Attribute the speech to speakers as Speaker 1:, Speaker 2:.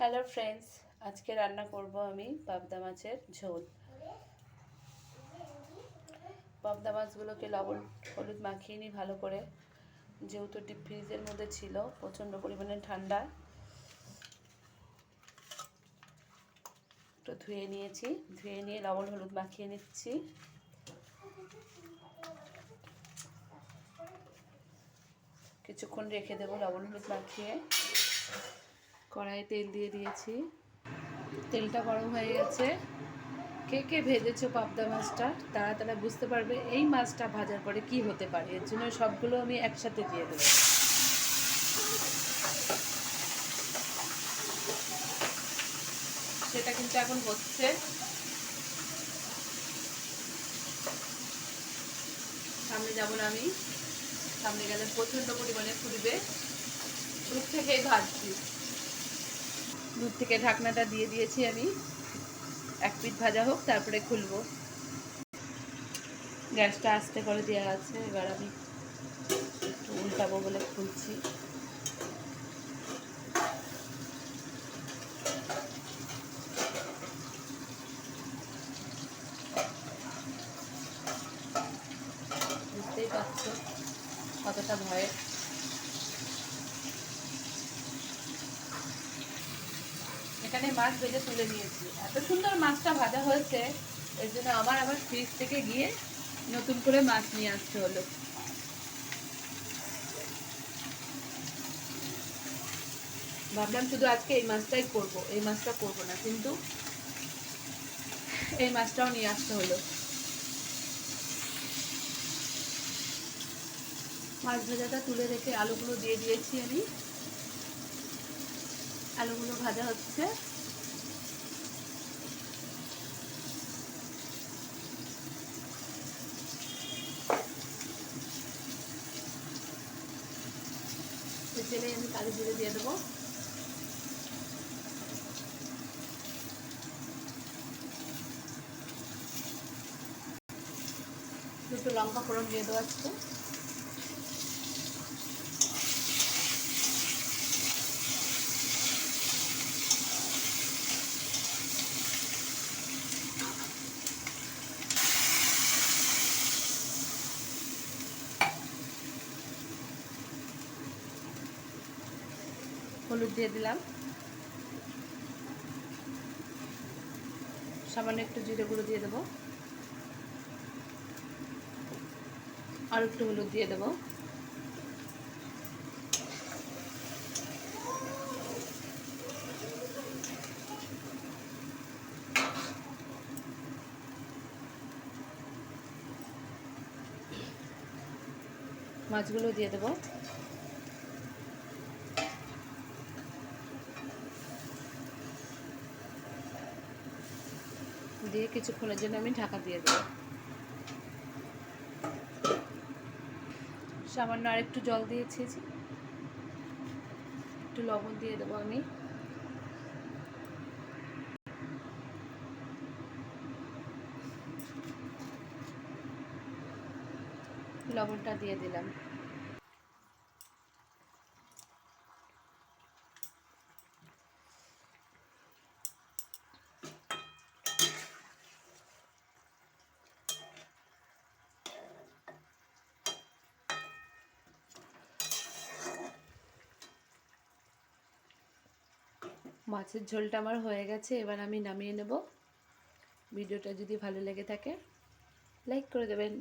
Speaker 1: Hello friends আজকে রান্না করব আমি পাবদা মাছের ঝোল। পাবদা মাছগুলোকে লবণ হলুদ মাখিয়ে নিই ভালো করে। যেহেতু ডিপ ফ্রিজের মধ্যে ছিল, প্রচণ্ড পরিমাণে ঠান্ডা। একটু ধুয়ে নিয়েছি। ধুয়ে নিয়ে লবণ হলুদ মাখিয়ে নিচ্ছি। কিছুক্ষণ রেখে দেবো লবণ হলুদ মাখিয়ে। কড়াইয়ে তেল দিয়ে দিয়েছি। তেলটা গরম হয়ে গেছে। কে কে ভেজেছো পাবদা মাছটা, তারা তারা বুঝতে পারবে এই মাছটা ভাজার পরে কি হতে পারে। এর জন্য সবগুলো আমি একসাথে দিয়ে দেবো। সেটা কিন্তু এখন হচ্ছে। সামনে যাব না আমি। সামনে গেলে প্রচণ্ড পরিমাণে ফুটবে। দূর থেকেই ভাজছি। দূর থেকে ঢাকনাটা দিয়ে দিয়েছি আমি। এক পিঠ ভাজা হোক, তারপরে খুলবো। গ্যাসটা আস্তে করে দেওয়া আছে, এবার আমি একটু উল্টাবো বলে খুলছি। বুঝতেই পারছ কতটা ভয়ের। এখানে মাছ ভেজে তুলে নিয়েছি। এত সুন্দর মাছটা ভাজা হয়েছে, এর জন্য আমার আবার ফ্রিজ থেকে গিয়ে নতুন করে মাছ নিয়ে আসতে হলো। ভাবলাম শুধু আজকে এই মাছটাই করব, এই মাছটা করব না, কিন্তু এই মাছটাও নিয়ে আসতে হলো। মাছ ভাজাটা তুলে রেখে আলুগুলো দিয়ে দিয়েছি আমি। আলুগুলো ভাজা হচ্ছে। তেলে আমি কালি জিরে দিয়ে দেবো। দুটো লঙ্কা ফোড়ন দিয়ে দেওয়া আজকে হলুদ দিয়ে দিলাম। সামান্য একটু জিরে গুঁড়ো দিয়ে দেবো। আর একটু হলুদ দিয়ে দেবো। মাছগুলো দিয়ে দেবো। দিয়ে কিছুক্ষণের জন্য আমি ঢাকা দিয়ে দেবো। সামান্য আর একটু জল দিয়েছি একটু লবণ দিয়ে দেবো আমি। লবণটা দিয়ে দিলাম। মাছের ঝোলটা আমার হয়ে গেছে, এবার আমি নামিয়ে নেব। ভিডিওটা যদি ভালো লেগে থাকে লাইক করে দেবেন।